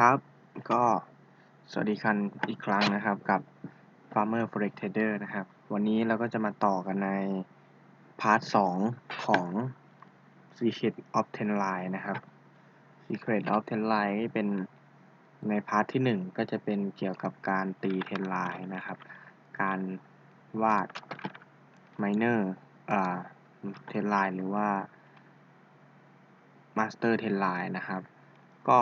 ครับ ก็สวัสดีกันอีกครั้งนะครับกับ Farmer Forex Trader นะครับ วันนี้เราก็จะมาต่อกันในพาร์ทสองของ Secret of Ten Line นะครับ Secret of Ten Line เป็นในพาร์ทที่หนึ่งก็จะเป็นเกี่ยวกับการตี Ten Line นะครับ การวาด Miner อ่า Ten Line หรือว่า Master Ten Line นะครับ ก็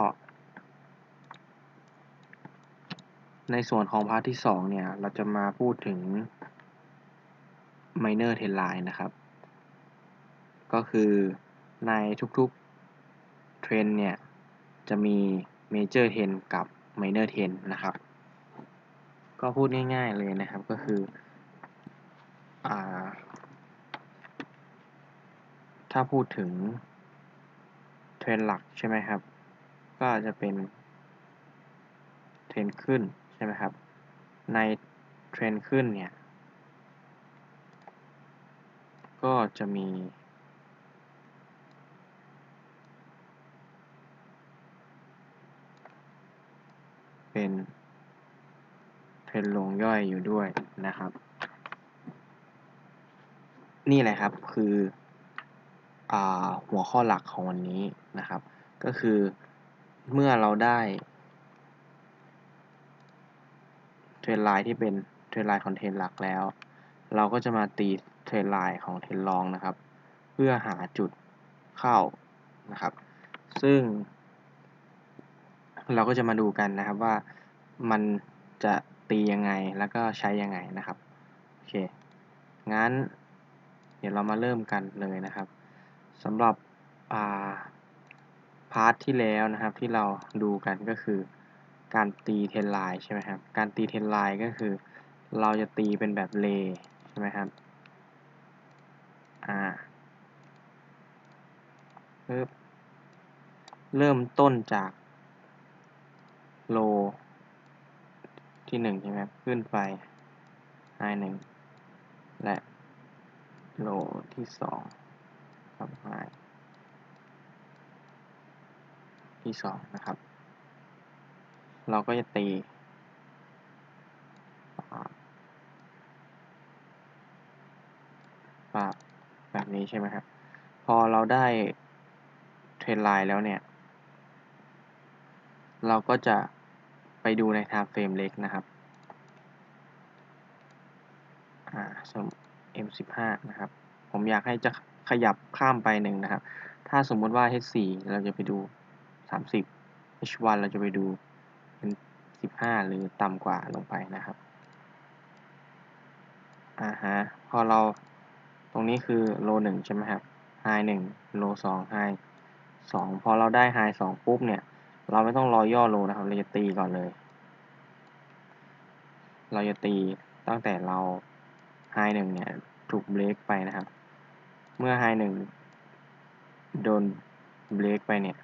ในส่วนของพาร์ทที่สองเนี่ย เราจะมาพูดถึง Minor Trend Line นะครับ ก็คือในทุกๆเทรนเนี่ย จะมี Major Trend กับ Minor Trend นะครับ ก็พูดง่ายๆเลยนะครับก็คืออถ้าพูดถึงเทรนหลักใช่ไหมครับ ก็จะเป็นเทรนขึ้น ช่ไหมครับ ในเทรนขึ้นเนี่ย ก็จะมี เป็นเทรนลงย่อยอยู่ด้วยนะครับ นี่แหละครับคืออหัวข้อหลักของวันนี้นะครับ ก็คือเมื่อเราได้เท รนไลน์ที่เป็นเทรนไลน์คอนเทนต์หลักแล้ว เราก็จะมาตีเทรนไลน์ของเทรนรองนะครับ เพื่อหาจุดเข้านะครับ ซึ่ง เราก็จะมาดูกันนะครับว่ามันจะตียังไงแล้วก็ใช้ยังไงนะครับโอเคงั้น เดี๋ยวเรามาเริ่มกันเลยนะครับสำหรับพาร์ทที่แล้วนะครับที่เราดูกันก็คือ การตีเทนไลน์ใช่ไหมครับ การตีเทนไลน์ก็คือ เราจะตีเป็นแบบเลใช่ไหมครับ อ่าปึ๊บเริ่มต้นจากโลที่หนึ่งใช่ไหมขึ้นไปไฮหนึ่งและโลที่สองกับไฮที่สองนะครับ เราก็จะตีแบบนี้ใช่ไหมครับ พอเราได้เทรนไลน์แล้วเนี่ย เราก็จะไปดูใน time frame เล็กนะครับอ่าสม M15 นะครับ ผมอยากให้จะขยับข้ามไปหนึ่งนะครับ ถ้าสมมติว่า H4 เราจะไปดู 30 H1 เราจะไปดู เป็นสิบห้าหรือต่ำกว่าลงไปนะครับอ่าฮะพอเราตรงนี้คือโลหนึ่งใช่ไหมครับไฮหนึ่งโลสองไฮสองพอเราได้ไฮสองปุ๊บเนี่ย เราไม่ต้องรอย่อโลนะครับ เราจะตีก่อนเลย เราจะตีตั้งแต่เราไฮหนึ่งเนี่ยถูกเบรกไปนะครับ เมื่อไฮหนึ่งโดนเบรกไปเนี่ย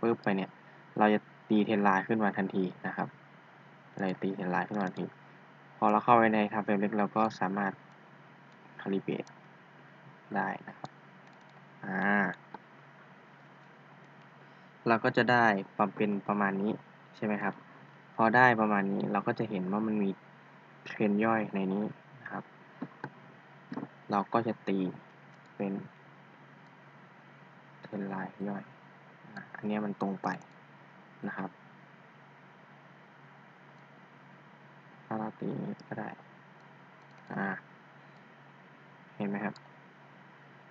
ปุ๊บไปเนี่ย เราจะตีเทนไลน์ขึ้นมาทันทีนะครับ เลยตีเห็นลายขึ้นมาทีพอเราเข้าไปในทำเฟรมเล็กเราก็สามารถคาลิเบรตได้นะครับอ่าเราก็จะได้ความเป็นประมาณนี้ใช่ไหมครับ พอได้ประมาณนี้เราก็จะเห็นว่ามันมีเทรนย่อยในนี้นะครับ เราก็จะตีเป็นเทรนไลน์ย่อย อันนี้มันตรงไปนะครับถ้าเราตี ก็ได้ อ่า เห็นไหมครับ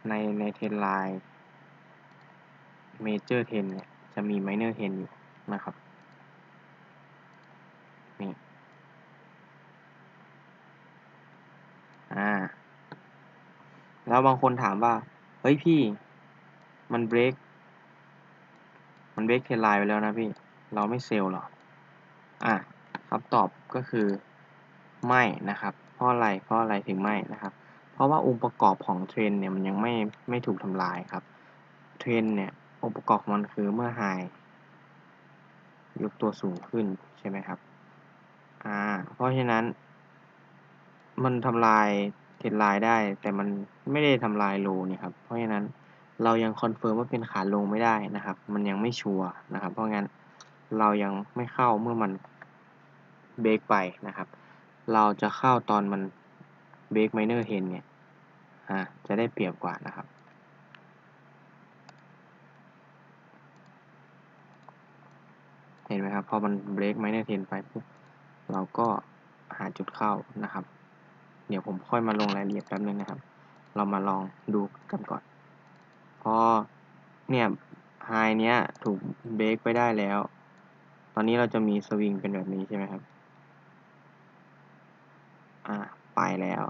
ในในเทนไลน์เมเจอร์เทนเนี่ย จะมีไมเนอร์เทนอยู่นะครับ นี่ อ่า แล้วบางคนถามว่า เฮ้ยพี่ มันเบรก มันเบรกเทนไลน์ไปแล้วนะพี่ เราไม่เซลล์หรอ อะคำตอบก็คือ ไม่นะครับ เพราะอะไร เพราะอะไรถึงไม่นะครับ เพราะว่าองค์ประกอบของเทรนเนี่ยมันยังไม่ไม่ถูกทำลายครับ เทรนเนี่ยองค์ประกอบมันคือเมื่อไฮยกตัวสูงขึ้นใช่ไหมครับ อ่า เพราะฉะนั้น มันทำลายเทรนไลน์ได้ แต่มันไม่ได้ทำลายโลนี่ครับ เพราะฉะนั้นเรายังคอนเฟิร์มว่าเป็นขาลงไม่ได้นะครับ มันยังไม่ชัวร์นะครับ เพราะงั้นเรายังไม่เข้าเมื่อมันเบรกไปนะครับ เราจะเข้าตอนมันเบรกไมเนอร์เทนเนี่ยอ่าจะได้เปรียบกว่านะครับเห็นไหมครับ พอมันเบรกไมเนอร์เทนไปปุ๊บเราก็หาจุดเข้านะครับ เดี๋ยวผมค่อยมาลงรายละเอียดแป๊บนึงนะครับ เรามาลองดูกันก่อน พอเนี่ยไฮเนี้ยถูกเบรกไปได้แล้ว ตอนนี้เราจะมีสวิงเป็นแบบนี้ใช่ไหมครับ อ่าไปแล้ว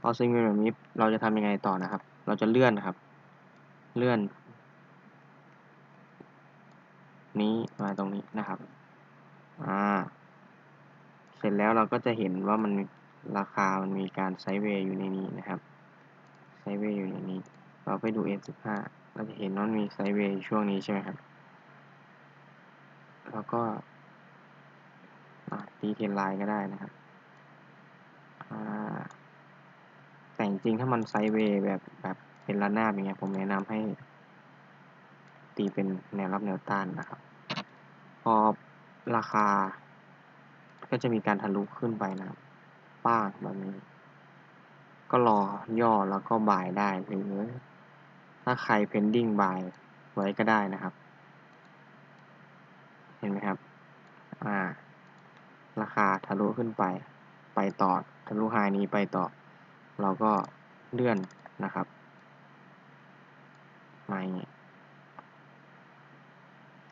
พอสวิงเป็นแบบนี้เราจะทำยังไงต่อนะครับ เราจะเลื่อนครับ เลื่อน นี้มาตรงนี้นะครับอ่าเสร็จแล้วเราก็จะเห็นว่ามันราคามันมีการไซด์เวย์อยู่ในนี้นะครับไซด์เวย์อยู่ในนี้ เราไปดู F15 เราจะเห็นว่ามันมีไซด์เวย์ช่วงนี้ใช่ไหมครับ แล้วก็ตีเทนไลน์ก็ได้นะครับ แต่จริงถ้ามันไซด์เวย์แบบแบบเป็นระนาบอย่างเงี้ยผมแนะนำให้ ตีเป็นแนวรับแนวต้านนะครับ พอราคา ก็จะมีการทะลุขึ้นไปนะครับป้างแบบนี้ ก็รอย่อแล้วก็บายได้หรือถ้าใคร pending บายไว้ก็ได้นะครับ เห็นไหมครับ อ่า ราคาทะลุขึ้นไป ไปต่อทะลุไฮนี้ไปต่อ เราก็เลื่อนนะครับมาอย่างนี้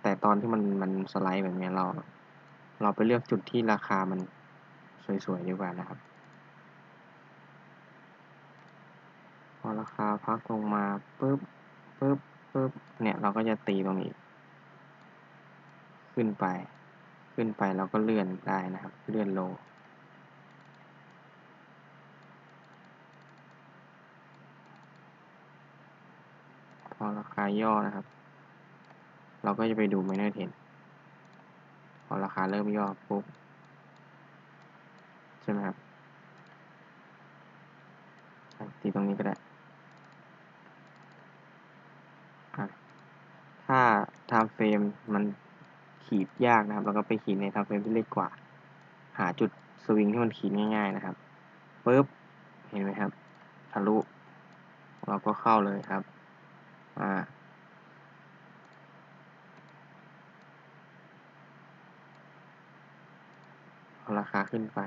แต่ตอนที่มันมันสไลด์แบบนี้เรา เราไปเลือกจุดที่ราคามันสวยๆดีกว่านะครับ พอราคาพักลงมาปุ๊บปุ๊บปุ๊บเนี่ยเราก็จะตีตรงนี้ ขึ้นไป ขึ้นไปเราก็เลื่อนได้นะครับ เลื่อนโล พอราคาย่อนะครับ เราก็จะไปดู minor trend พอราคาเริ่มย่อปุ๊บใช่ไหมครับตีตรงนี้ก็ได้ถ้า time frame มันขีดยากนะครับ เราก็ไปขีดใน time frame ที่เล็กกว่า หาจุดสวิงที่มันขีดง่าย ๆนะครับปุ๊บ เห็นไหมครับ ทะลุ เราก็เข้าเลยครับ อ่าราคาขึ้นไป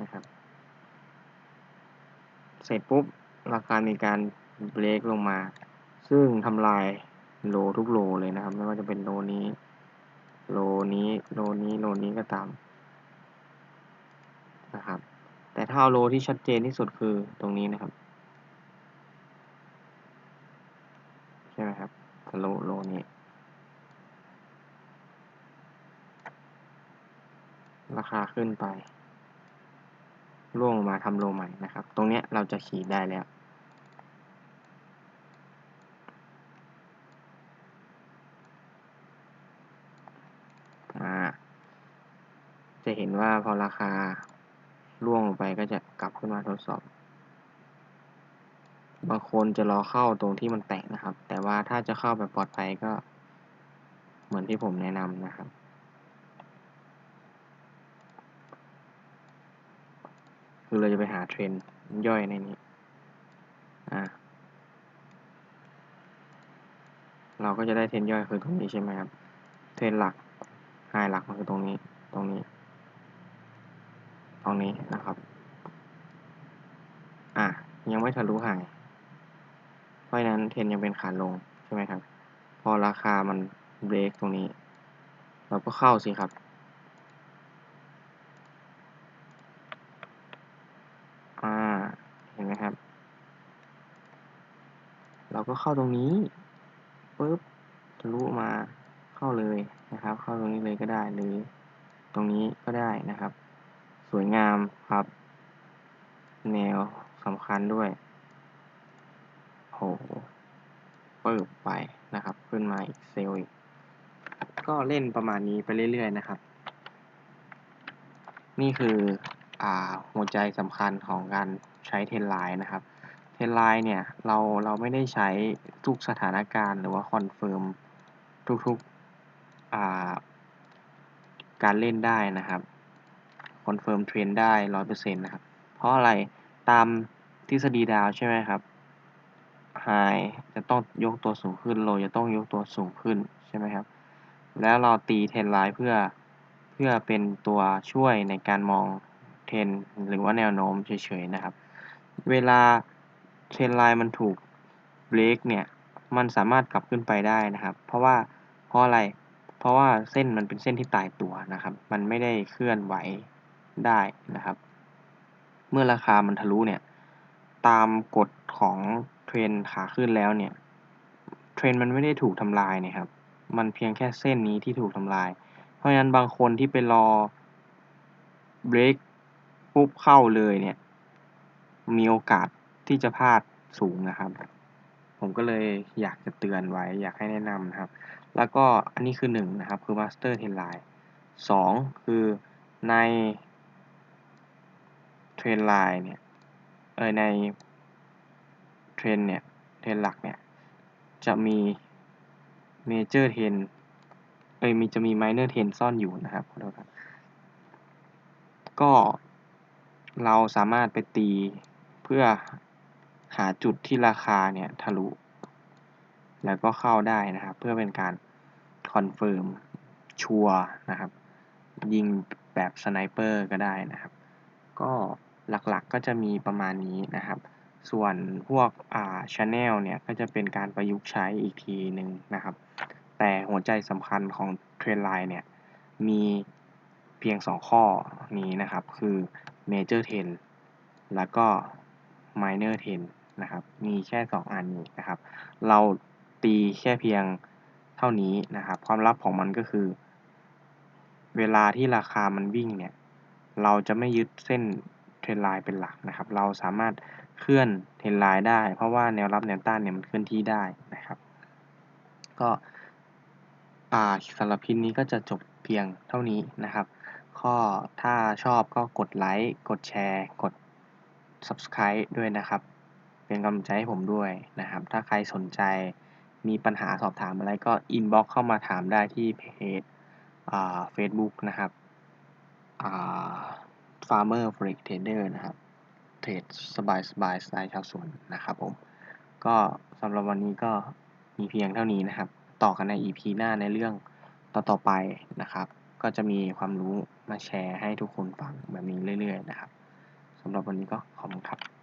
นะครับ เสร็จปุ๊บ ราคามีการเบรกลงมา ซึ่งทำลายโลทุกโลเลยนะครับ ไม่ว่าจะเป็นโลนี้ โลนี้ โลนี้ โลนี้ก็ตามนะครับ แต่ถ้าเอาโลที่ชัดเจนที่สุดคือตรงนี้นะครับ ใช่ไหมครับ ทะลุโลนี้ ราคาขึ้นไปร่วงมาทำโลใหม่นะครับ ตรงนี้เราจะขีดได้แล้วจะเห็นว่าพอราคาร่วงลงไปก็จะกลับขึ้นมาทดสอบ บางคนจะรอเข้าตรงที่มันแตกนะครับ แต่ว่าถ้าจะเข้าแบบปลอดภัยก็ เหมือนที่ผมแนะนำนะครับ คือเราจะไปหาเทรนย่อยในนี้อ่าเราก็จะได้เทรนย่อยคือตรงนี้ใช่ไหมครับ เทรนหลักไฮหลักมันคือตรงนี้ ตรงนี้ ตรงนี้นะครับ อะ ยังไม่ทะลุไฮ เพราะฉะนั้นเทรนยังเป็นขาลงใช่ไหมครับ พอราคามันเบรกตรงนี้ เราก็เข้าสิครับ อ่า เห็นไหมครับ เราก็เข้าตรงนี้ปุ๊บทะลุมาเข้าเลยนะครับ เข้าตรงนี้เลยก็ได้หรือตรงนี้ก็ได้นะครับ สวยงามครับ แนวสำคัญด้วย หเปิดไปนะครับ ขึ้นมาอีกเซลล์อีก ก็เล่นประมาณนี้ไปเรื่อยๆนะครับ นี่คืออ่าหัวใจสำคัญของการใช้เทนไลน์นะครับ เทนไลน์เนี่ยเราเราไม่ได้ใช้ทุกสถานการณ์หรือว่าคอนเฟิร์มทุกๆอ่าการเล่นได้นะครับคอนเฟิร์มเทรนได้ร้อยเปอร์เซ็นต์นะครับ เพราะอะไรตามทฤษฎีดาวใช่ไหมครับ ไฮจะต้องยกตัวสูงขึ้นโลจะต้องยกตัวสูงขึ้นใช่ไหมครับ แล้วเราตีเทรนไลน์เพื่อเพื่อเป็นตัวช่วยในการมองเทรนหรือว่าแนวโน้มเฉยๆนะครับ เวลาเทรนไลน์มันถูกเบรกเนี่ย มันสามารถกลับขึ้นไปได้นะครับ เพราะว่าเพราะอะไร เพราะว่าเส้นมันเป็นเส้นที่ตายตัวนะครับ มันไม่ได้เคลื่อนไหวได้นะครับ เมื่อราคามันทะลุเนี่ย ตามกฎของ เทรนขาขึ้นแล้วเนี่ย เทรนมันไม่ได้ถูกทำลายนี่ยครับ มันเพียงแค่เส้นนี้ที่ถูกทำลาย เพราะฉะนั้นบางคนที่ไปรอเบรกปุ๊บเข้าเลยเนี่ย มีโอกาสที่จะพลาดสูงนะครับ ผมก็เลยอยากจะเตือนไว้ อยากให้แนะนำนะครับ แล้วก็อันนี้คือหนึ่งนะครับ คือ Master t r e n Line สองคือในเทรนไลน์เนี่ยเออใน เทรนเนี่ย เทรนหลักเนี่ย จะมีเมเจอร์เทรนเอ้ยมีจะมีไมเนอร์เทรนซ่อนอยู่นะครับขอโทษครับ ก็เราสามารถไปตีเพื่อหาจุดที่ราคาเนี่ยทะลุ แล้วก็เข้าได้นะครับ เพื่อเป็นการคอนเฟิร์มชัวร์นะครับ ยิงแบบสไนเปอร์ก็ได้นะครับ ก็หลักๆก็จะมีประมาณนี้นะครับ ส่วนพวกอ่าชแนลเนี่ย ก็จะเป็นการประยุกต์ใช้อีกทีหนึ่งนะครับ แต่หัวใจสำคัญของเทรนไลน์เนี่ย มีเพียง 2 ข้อนี้นะครับ คือ Major Trend แล้วก็ Minor Trend นะครับ มีแค่ 2 อันนี้นะครับ เราตีแค่เพียงเท่านี้นะครับ ความลับของมันก็คือ เวลาที่ราคามันวิ่งเนี่ย เราจะไม่ยึดเส้น รนไลน์เป็นหลักนะครับ เราสามารถเคลื่อนเทรนไลน์ได้ เพราะว่าแนวรับแนวต้านเนี่ยมันเคลื่อนที่ได้นะครับ ก็อ่าสำหรับคลิปนี้ก็จะจบเพียงเท่านี้นะครับ ข้อถ้าชอบก็กดไลค์กดแชร์ กด subscribe ด้วยนะครับ เป็นกำลังใจให้ผมด้วยนะครับ ถ้าใครสนใจมีปัญหาสอบถามอะไรก็ inbox เข้ามาถามได้ที่เพจอ่า Facebook นะครับ Farmer Forex Trader นะครับ เทรดสบายสบายสไตล์ชาวสวนนะครับผม ก็สำหรับวันนี้ก็มีเพียงเท่านี้นะครับ ต่อกันใน EP หน้าในเรื่องต่อๆไปนะครับ ก็จะมีความรู้มาแชร์ให้ทุกคนฟังแบบนี้เรื่อยๆนะครับสำหรับวันนี้ก็ขอบคุณครับ